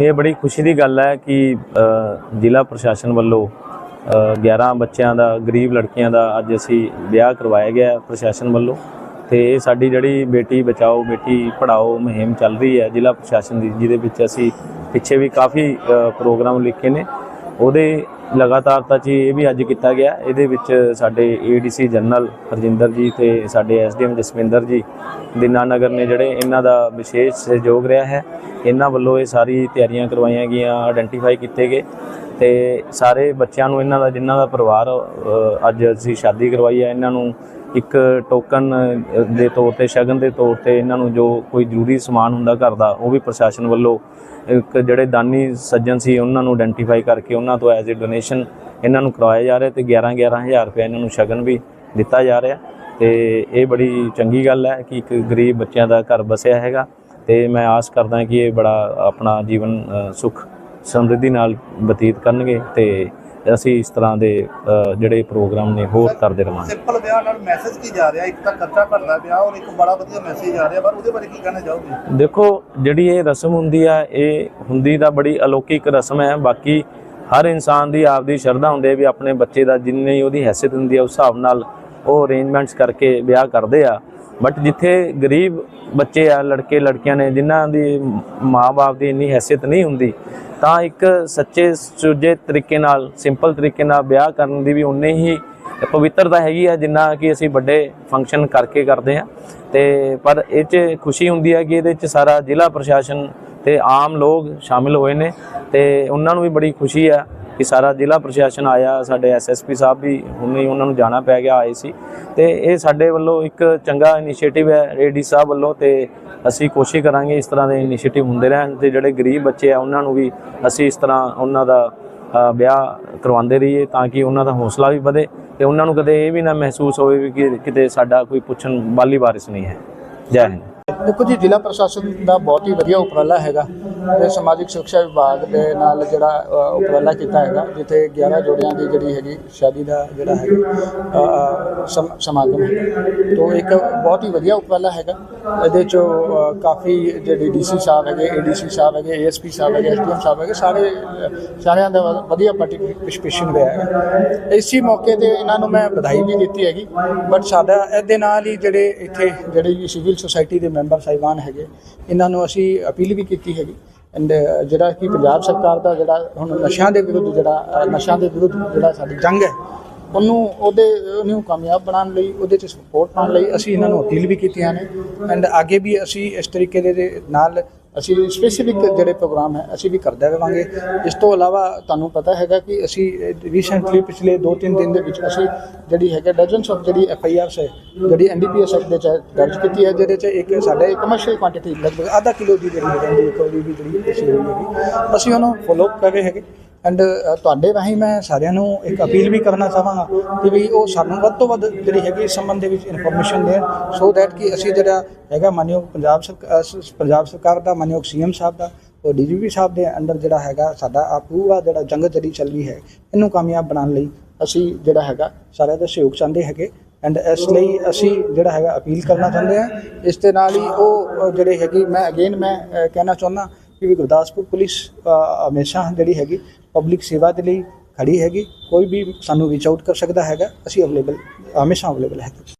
ਇਹ ਬੜੀ ਖੁਸ਼ੀ ਦੀ ਗੱਲ ਹੈ ਕਿ ਜ਼ਿਲ੍ਹਾ ਪ੍ਰਸ਼ਾਸਨ ਵੱਲੋਂ ਅ, 11 ਬੱਚਿਆਂ ਦਾ ਗਰੀਬ ਲੜਕੀਆਂ ਦਾ ਅੱਜ ਅਸੀਂ ਵਿਆਹ ਕਰਵਾਇਆ ਗਿਆ ਪ੍ਰਸ਼ਾਸਨ ਵੱਲੋਂ। ਤੇ ਇਹ ਸਾਡੀ ਜਿਹੜੀ ਬੇਟੀ ਬਚਾਓ ਬੇਟੀ ਪੜਾਓ ਮੁਹਿੰਮ ਚੱਲ ਰਹੀ ਹੈ ਜ਼ਿਲ੍ਹਾ ਪ੍ਰਸ਼ਾਸਨ ਦੀ ਜਿਹਦੇ ਵਿੱਚ ਅਸੀਂ ਪਿੱਛੇ ਵੀ ਕਾਫੀ ਪ੍ਰੋਗਰਾਮ ਲਿਖੇ ਨੇ। ਉਹਦੇ ਲਗਾਤਾਰ ਤਾਂ ਜੀ ਇਹ ਵੀ ਅੱਜ ਕੀਤਾ ਗਿਆ। ਇਹਦੇ ਵਿੱਚ ਸਾਡੇ ਏਡੀਸੀ ਜਨਰਲ ਹਰਜਿੰਦਰ ਜੀ ਤੇ ਸਾਡੇ ਐਸਡੀਐਮ ਜਸਵਿੰਦਰ ਜੀ ਦੀਨਾਨਗਰ ਨੇ ਜਿਹੜੇ ਇਹਨਾਂ ਦਾ ਵਿਸ਼ੇਸ਼ ਸਹਿਯੋਗ ਰਿਹਾ ਹੈ। ਇਹਨਾਂ ਵੱਲੋਂ ਇਹ ਸਾਰੀ ਤਿਆਰੀਆਂ ਕਰਵਾਈਆਂ ਗਈਆਂ ਆਇਡੈਂਟੀਫਾਈ ਕੀਤੇ ਗਏ ਤੇ ਸਾਰੇ ਬੱਚਿਆਂ ਨੂੰ ਇਹਨਾਂ ਦਾ, ਜਿਨ੍ਹਾਂ ਦਾ ਪਰਿਵਾਰ ਅੱਜ ਅਸੀਂ ਸ਼ਾਦੀ ਕਰਵਾਈ ਹੈ, ਇਹਨਾਂ ਨੂੰ ਇੱਕ ਟੋਕਨ ਦੇ ਤੌਰ ਤੇ ਸ਼ਗਨ ਦੇ ਤੌਰ ਤੇ ਇਹਨਾਂ ਨੂੰ ਜੋ ਕੋਈ ਜ਼ਰੂਰੀ ਸਮਾਨ ਹੁੰਦਾ ਘਰ ਦਾ ਉਹ ਵੀ ਪ੍ਰਸ਼ਾਸਨ ਵੱਲੋਂ ਇੱਕ ਜਿਹੜੇ ਦਾਨੀ ਸੱਜਣ ਸੀ ਉਹਨਾਂ ਨੂੰ ਆਇਡੈਂਟੀਫਾਈ ਕਰਕੇ ਉਹਨਾਂ ਤੋਂ ਐਜ਼ ਅ ਡੋਨੇਸ਼ਨ ਇਹਨਾਂ ਨੂੰ ਕਰਵਾਇਆ ਜਾ ਰਿਹਾ ਤੇ 11 11000 ਰੁਪਏ ਇਹਨਾਂ ਨੂੰ ਸ਼ਗਨ ਵੀ ਦਿੱਤਾ ਜਾ ਰਿਹਾ। ਤੇ ਇਹ ਬੜੀ ਚੰਗੀ ਗੱਲ ਹੈ ਕਿ ਇੱਕ ਗਰੀਬ ਬੱਚਿਆਂ ਦਾ ਘਰ ਬਸਿਆ ਹੈਗਾ ਤੇ ਮੈਂ ਆਸ ਕਰਦਾ ਕਿ ਇਹ ਬੜਾ ਆਪਣਾ ਜੀਵਨ ਅ, ਸੁਖ ਸਮਰਿੱਧੀ ਨਾਲ ਬਤੀਤ ਕਰਨਗੇ ਤੇ ਅਸੀਂ ਇਸ ਤਰ੍ਹਾਂ ਦੇ ਜਿਹੜੇ ਪ੍ਰੋਗਰਾਮ ਨੇ ਹੋਰ ਕਰਦੇ ਰਵਾਂਗੇ। ਸਿੰਪਲ ਵਿਆਹ ਨਾਲ ਮੈਸੇਜ ਕੀ ਜਾ ਰਿਹਾ? ਇੱਕ ਤਾਂ ਖਰਚਾ ਘਟਦਾ ਪਿਆ ਔਰ ਇੱਕ ਬੜਾ ਵਧੀਆ ਮੈਸੇਜ ਆ ਰਿਹਾ ਪਰ ਉਹਦੇ ਬਾਰੇ ਕੀ ਕਹਿਣਾ ਚਾਹੋਗੇ? ਦੇਖੋ ਜਿਹੜੀ ਇਹ ਰਸਮ ਹੁੰਦੀ ਆ ਇਹ ਹੁੰਦੀ ਤਾਂ ਬੜੀ ਅਲੌਕਿਕ ਰਸਮ ਹੈ। ਬਾਕੀ ਹਰ ਇਨਸਾਨ ਦੀ ਆਪਦੀ ਸ਼ਰਧਾ ਹੁੰਦੀ ਹੈ ਵੀ ਆਪਣੇ ਬੱਚੇ ਦਾ ਜਿੰਨੀ ਉਹਦੀ ਹੈਸੀਅਤ ਹੁੰਦੀ ਹੈ ਉਸ ਹਿਸਾਬ ਨਾਲ ਉਹ ਅਰੇਂਜਮੈਂਟਸ ਕਰਕੇ ਵਿਆਹ ਕਰਦੇ ਆ। ਬਟ ਜਿੱਥੇ ਗਰੀਬ ਬੱਚੇ ਆ, ਲੜਕੇ, ਲੜਕੀਆਂ ਨੇ, ਜਿਨ੍ਹਾਂ ਦੀ ਮਾਂ-ਬਾਪ ਦੀ ਇੰਨੀ ਹੈਸੀਅਤ ਨਹੀਂ ਹੁੰਦੀ, ਤਾਂ ਇੱਕ ਸੱਚੇ ਸੁਚੱਜੇ ਤਰੀਕੇ ਨਾਲ, ਸਿੰਪਲ ਤਰੀਕੇ ਨਾਲ ਵਿਆਹ ਕਰਨ ਦੀ ਵੀ ਉਨੀ ਹੀ ਪਵਿੱਤਰਤਾ ਹੈਗੀ ਆ, ਜਿੰਨਾ ਕਿ ਅਸੀਂ ਵੱਡੇ ਫੰਕਸ਼ਨ ਕਰਕੇ ਕਰਦੇ ਆ ਤੇ ਪਰ ਇਹ 'ਚ ਖੁਸ਼ੀ ਹੁੰਦੀ ਹੈ ਕਿ ਇਹਦੇ 'ਚ ਸਾਰਾ ਜ਼ਿਲ੍ਹਾ ਪ੍ਰਸ਼ਾਸਨ ਤੇ ਆਮ ਲੋਕ ਸ਼ਾਮਿਲ ਹੋਏ ਨੇ, ਤੇ ਉਹਨਾਂ ਨੂੰ ਵੀ ਬੜੀ ਖੁਸ਼ੀ ਆ ਕਿ ਸਾਰਾ ਜ਼ਿਲ੍ਹਾ ਪ੍ਰਸ਼ਾਸਨ ਆਇਆ, ਸਾਡੇ ਐਸਐਸਪੀ ਸਾਹਿਬ ਵੀ ਹੁਣੇ ਹੀ ਉਹਨਾਂ ਨੂੰ ਜਾਣਾ ਪੈ ਗਿਆ, ਆਏ ਸੀ। ਤੇ ਇਹ ਸਾਡੇ ਵੱਲੋਂ ਇੱਕ ਚੰਗਾ ਇਨੀਸ਼ੀਏਟਿਵ ਹੈ, ਰੇਡੀ ਸਾਹਿਬ ਵੱਲੋਂ ਤੇ ਅਸੀਂ ਕੋਸ਼ਿਸ਼ ਕਰਾਂਗੇ ਇਸ ਤਰ੍ਹਾਂ ਦੇ ਇਨੀਸ਼ੀਏਟਿਵ ਹੁੰਦੇ ਰਹਿਣ ਤੇ ਜਿਹੜੇ ਗਰੀਬ ਬੱਚੇ ਆ, ਉਹਨਾਂ ਨੂੰ ਵੀ ਅਸੀਂ ਇਸ ਤਰ੍ਹਾਂ ਉਹਨਾਂ ਦਾ ਵਿਆਹ ਕਰਵਾਉਂਦੇ ਰਹੀਏ ਤਾਂ ਕਿ ਉਹਨਾਂ ਦਾ ਹੌਸਲਾ ਵੀ ਵਧੇ ਤੇ ਉਹਨਾਂ ਨੂੰ ਕਦੇ ਇਹ ਵੀ ਨਾ ਮਹਿਸੂਸ ਹੋਵੇ ਵੀ ਕਿ ਕਿਤੇ ਸਾਡਾ ਕੋਈ ਪੁੱਛਣ ਵਾਲੀ ਵਾਰਿਸ ਨਹੀਂ ਹੈ। ਜੈ ਹਿੰਦ। ਦੇਖੋ ਜੀ, ਜ਼ਿਲ੍ਹਾ ਪ੍ਰਸ਼ਾਸਨ ਦਾ ਬਹੁਤ ਹੀ ਵਧੀਆ ਉਪਰਾਲਾ ਹੈਗਾ ਤੇ ਸਮਾਜਿਕ ਸੁਰੱਖਿਆ ਵਿਭਾਗ ਦੇ ਨਾਲ ਜਿਹੜਾ ਉਪਰਾਲਾ ਕੀਤਾ ਹੈਗਾ, ਜਿੱਥੇ 11 ਜੋੜਿਆਂ ਦੀ ਜਿਹੜੀ ਹੈਗੀ, ਸ਼ਾਦੀ ਦਾ ਜਿਹੜਾ ਹੈਗਾ ਸਮਾਗਮ ਹੈ। ਤੋਂ ਇੱਕ ਬਹੁਤ ਹੀ ਵਧੀਆ ਉਪਰਾਲਾ ਹੈਗਾ। ਇਹਦੇ ਚੋਂ ਕਾਫੀ ਜਿਹੜੇ ਡੀਸੀ ਸਾਹਿਬ ਹੈਗੇ ਏਡੀਸੀ ਸਾਹਿਬ ਹੈਗੇ ਏਐਸਪੀ ਸਾਹਿਬ ਹੈਗੇ ਐਸਡੀਐਮ ਸਾਹਿਬ ਹੈਗੇ, ਸਾਰੇ ਸਾਰਿਆਂ ਦਾ ਵ- ਵਧੀਆ ਪਾਰਟਿਸਿਪੇਸ਼ਨ ਰਿਹਾ ਹੈ ਇਸੀ ਮੌਕੇ ਤੇ ਇਹਨਾਂ ਨੂੰ ਮੈਂ ਵਧਾਈ ਵੀ ਦਿੱਤੀ ਹੈਗੀ, ਬਟ ਸਾਡਾ ਇਹਦੇ ਨਾਲ ਹੀ ਜਿਹੜੇ ਇੱਥੇ, ਜਿਹੜੀ ਸਿਵਲ ਸੁਸਾਇਟੀ ਦੇ ਮੈਂਬਰ ਸਾਹਿਬਾਨ ਹੈਗੇ। ਇਹਨਾਂ ਨੂੰ ਅਸੀਂ ਅਪੀਲ ਵੀ ਕੀਤੀ ਹੈਗੀ। ਐਂਡ ਜਿਹੜਾ ਕਿ ਪੰਜਾਬ ਸਰਕਾਰ ਦਾ ਜਿਹੜਾ ਹੁਣ ਨਸ਼ਿਆਂ ਦੇ ਵਿਰੁੱਧ ਜਿਹੜਾ, ਨਸ਼ਿਆਂ ਦੇ ਵਿਰੁੱਧ ਜਿਹੜਾ ਸਾਡੀ ਜੰਗ ਹੈ, ਉਹਨੂੰ ਉਹਦੇ, ਉਹਨੂੰ ਕਾਮਯਾਬ ਬਣਾਉਣ ਲਈ, ਉਹਦੇ 'ਚ ਸਪੋਰਟ ਪਾਉਣ ਲਈ ਅਸੀਂ ਇਹਨਾਂ ਨੂੰ ਅਪੀਲ ਵੀ ਕੀਤੀਆਂ ਨੇ। ਐਂਡ ਅੱਗੇ ਵੀ ਅਸੀਂ ਇਸ ਤਰੀਕੇ ਦੇ ਨਾਲ ਅਸੀਂ ਸਪੈਸੀਫਿਕ ਜਿਹੜੇ ਪ੍ਰੋਗਰਾਮ ਹੈ, ਅਸੀਂ ਵੀ ਕਰਦੇ ਰਵਾਂਗੇ। ਇਸ ਤੋਂ ਇਲਾਵਾ ਤੁਹਾਨੂੰ ਪਤਾ ਹੈਗਾ ਕਿ ਅਸੀਂ ਰੀਸੈਂਟਲੀ ਪਿਛਲੇ 2-3 ਦਿਨ ਦੇ ਵਿੱਚ ਅਸੀਂ ਜਿਹੜੀ ਹੈਗਾ ਡਜ਼ਨਸ ਆਫ ਜਿਹੜੀ ਐਫ ਆਈ ਆਰਸ ਹੈ, ਜਿਹੜੀ N D P S act ਦੇ ਚ ਦਰਜ ਕੀਤੀ ਹੈ, ਜਿਹਦੇ ਚ ਇੱਕ ਸਾਡੇ ਕਮਰਸ਼ੀਅਲ ਕੁਆਂਟੀਟੀ ਲਗਭਗ ਆਧਾ ਕਿਲੋ ਦੀ ਜਿਹੜੀ ਹੈਗੀ ਇੱਕ ਉਹਦੀ ਵੀ ਜਿਹੜੀ ਅਸੀਂ ਹੋਈ ਹੈਗੀ, ਅਸੀਂ ਉਹਨੂੰ ਫੋਲੋ ਕਰ ਰਹੇ ਹੈਗੇ। ਐਂਡ ਤੁਹਾਡੇ ਰਾਹੀਂ ਮੈਂ ਸਾਰਿਆਂ ਨੂੰ ਇੱਕ ਅਪੀਲ ਵੀ ਕਰਨਾ ਚਾਹਾਂਗਾ ਕਿ ਵੀ ਉਹ ਸਾਨੂੰ ਵੱਧ ਤੋਂ ਵੱਧ ਜਿਹੜੀ ਹੈਗੀ ਇਸ ਸੰਬੰਧ ਦੇ ਵਿੱਚ ਇਨਫੋਰਮੇਸ਼ਨ ਦੇਣ ਸੋ ਦੈਟ ਕਿ ਅਸੀਂ ਜਿਹੜਾ ਹੈਗਾ ਮਾਨਯੋਗ ਪੰਜਾਬ ਸਰਕਾਰ ਪੰਜਾਬ ਸਰਕਾਰ ਦਾ ਮਾਨਯੋਗ ਸੀਐਮ ਸਾਹਿਬ ਦਾ ਉਹ ਡੀਜੀਪੀ ਸਾਹਿਬ ਦੇ ਅੰਡਰ ਜਿਹੜਾ ਹੈਗਾ ਸਾਡਾ ਆ ਪੂਰਾ ਜਿਹੜਾ ਜੰਗ ਜਿਹੜੀ ਚੱਲ ਰਹੀ ਹੈ ਇਹਨੂੰ ਕਾਮਯਾਬ ਬਣਾਉਣ ਲਈ ਅਸੀਂ ਜਿਹੜਾ ਹੈਗਾ ਸਾਰਿਆਂ ਦਾ ਸਹਿਯੋਗ ਚਾਹੁੰਦੇ ਹੈਗੇ। ਐਂਡ ਇਸ ਲਈ ਅਸੀਂ ਜਿਹੜਾ ਹੈਗਾ ਅਪੀਲ ਕਰਨਾ ਚਾਹੁੰਦੇ ਹਾਂ। ਇਸ ਦੇ ਨਾਲ ਹੀ ਉਹ ਅ, ਜਿਹੜੇ ਹੈਗੀ ਮੈਂ ਅਗੇਨ ਮੈਂ ਕਹਿਣਾ ਚਾਹੁੰਦਾ ਕਿ ਵੀ ਗੁਰਦਾਸਪੁਰ ਪੁਲਿਸ ਹਮੇਸ਼ਾ ਜਿਹੜੀ ਹੈਗੀ ਪਬਲਿਕ ਸੇਵਾ ਦੇ ਲਈ ਖੜੀ ਹੈਗੀ। ਕੋਈ ਵੀ ਸਾਨੂੰ ਰੀਚ ਆਊਟ ਕਰ ਸਕਦਾ ਹੈਗਾ, ਅਸੀਂ ਅਵੇਲੇਬਲ ਹਮੇਸ਼ਾ ਅਵੇਲੇਬਲ ਹੈਗੇ।